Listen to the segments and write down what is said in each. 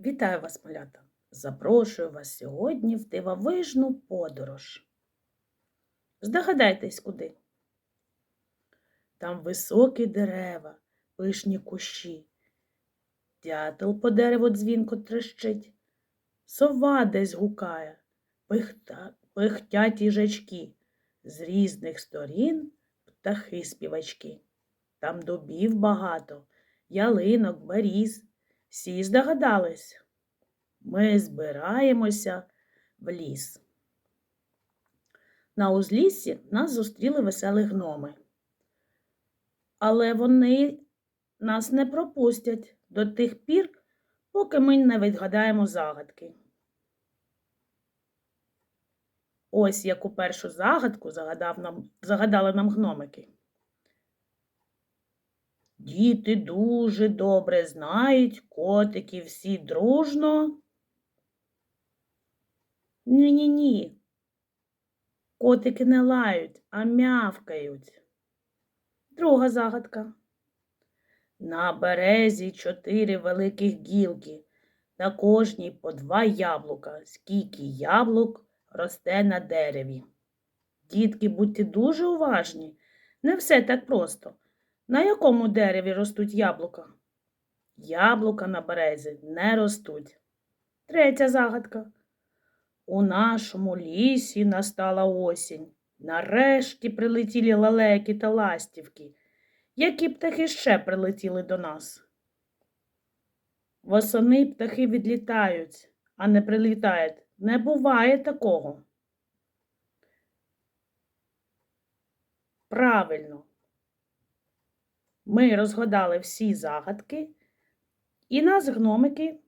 Вітаю вас, малята! Запрошую вас сьогодні в дивовижну подорож. Здогадайтесь, куди? Там високі дерева, пишні кущі. Дятел по дереву дзвінко трещить, сова десь гукає, пихта, пихтять їжачки, з різних сторін птахи співачки. Там дубів багато, ялинок, беріз. Всі здогадались? Ми збираємося в ліс. На узліссі нас зустріли веселі гноми. Але вони нас не пропустять до тих пір, поки ми не відгадаємо загадки. Ось яку першу загадку загадав нам, загадали нам гномики. Діти дуже добре знають, котики всі дружно. Ні-ні-ні. Котики не лають, а мявкають. Друга загадка. На березі чотири великих гілки, на кожній по два яблука. Скільки яблук росте на дереві. Дітки, будьте дуже уважні. Не все так просто. На якому дереві ростуть яблука? Яблука на березі не ростуть. Третя загадка. У нашому лісі настала осінь. Нарешті прилетіли лелеки та ластівки. Які птахи ще прилетіли до нас? Восени птахи відлітають, а не прилітають. Не буває такого. Правильно. Ми розгадали всі загадки, і нас гномики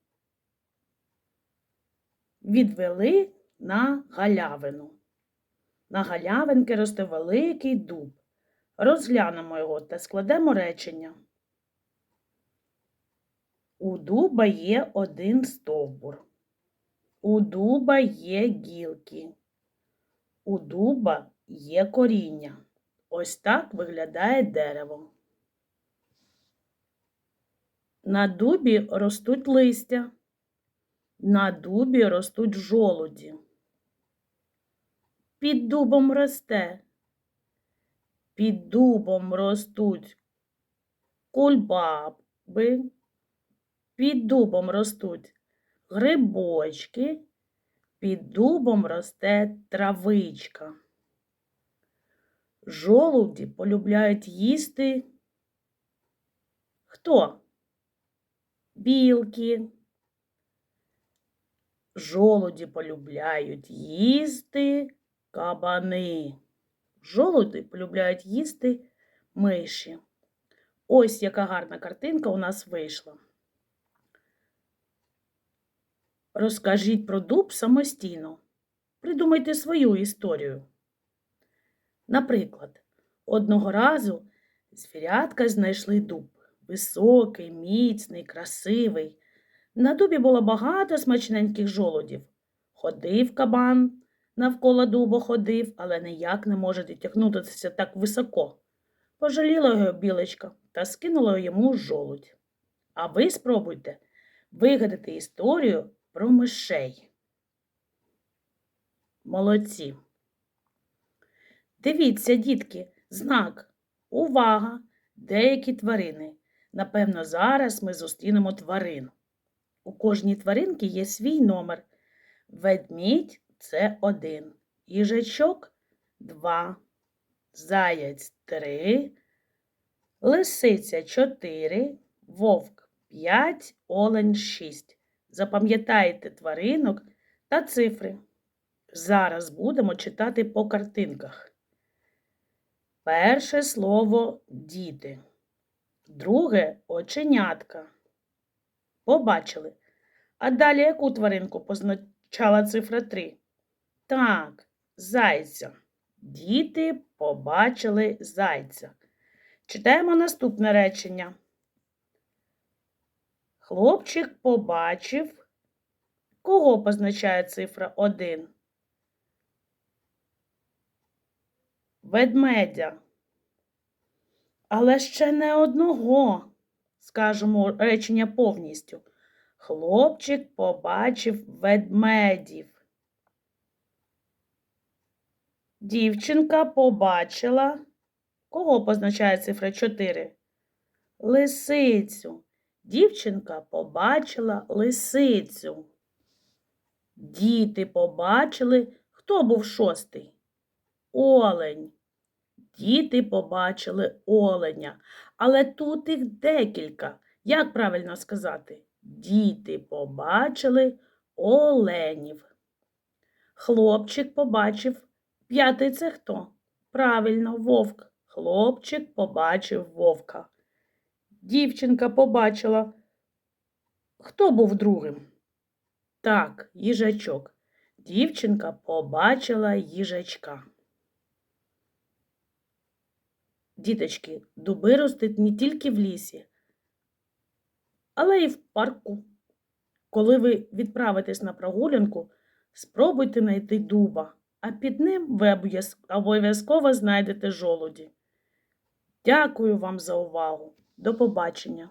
відвели на галявину. На галявинки росте великий дуб. Розглянемо його та складемо речення. У дуба є один стовбур. У дуба є гілки. У дуба є коріння. Ось так виглядає дерево. На дубі ростуть листя, на дубі ростуть жолуді. Під дубом росте, під дубом ростуть кульбаби, під дубом ростуть грибочки, під дубом росте травичка. Жолуді полюбляють їсти. Хто? Білки. Жолуді полюбляють їсти кабани. Жолуді полюбляють їсти миші. Ось яка гарна картинка у нас вийшла. Розкажіть про дуб самостійно. Придумайте свою історію. Наприклад, одного разу звірятка знайшли дуб. Високий, міцний, красивий. На дубі було багато смачненьких жолудів. Ходив кабан, навколо дуба ходив, але ніяк не може дотягнутися так високо. Пожаліла його білочка та скинула йому жолудь. А ви спробуйте вигадати історію про мишей. Молодці. Дивіться, дітки, знак. Увага! Деякі тварини. Напевно, зараз ми зустрінемо тварин. У кожній тваринки є свій номер. Ведмідь це один, їжачок два, заяць три, лисиця чотири, вовк п'ять, олень шість. Запам'ятайте тваринок та цифри. Зараз будемо читати по картинках. Перше слово діти. Друге оченятка. Побачили. А далі яку тваринку позначала цифра 3? Так, зайця. Діти побачили зайця. Читаємо наступне речення. Хлопчик побачив, кого позначає цифра 1? Ведмедя. Але ще не одного, скажемо речення повністю. Хлопчик побачив ведмедів. Дівчинка побачила. Кого позначає цифра 4? Лисицю. Дівчинка побачила лисицю. Діти побачили, хто був шостий? Олень. Діти побачили оленя, але тут їх декілька. Як правильно сказати? Діти побачили оленів. Хлопчик побачив п'ятий це хто? Правильно, вовк. Хлопчик побачив вовка. Дівчинка побачила. Хто був другим? Так, їжачок. Дівчинка побачила їжачка. Діточки, дуби ростуть не тільки в лісі, але й в парку. Коли ви відправитесь на прогулянку, спробуйте знайти дуба, а під ним ви обов'язково знайдете жолуді. Дякую вам за увагу. До побачення.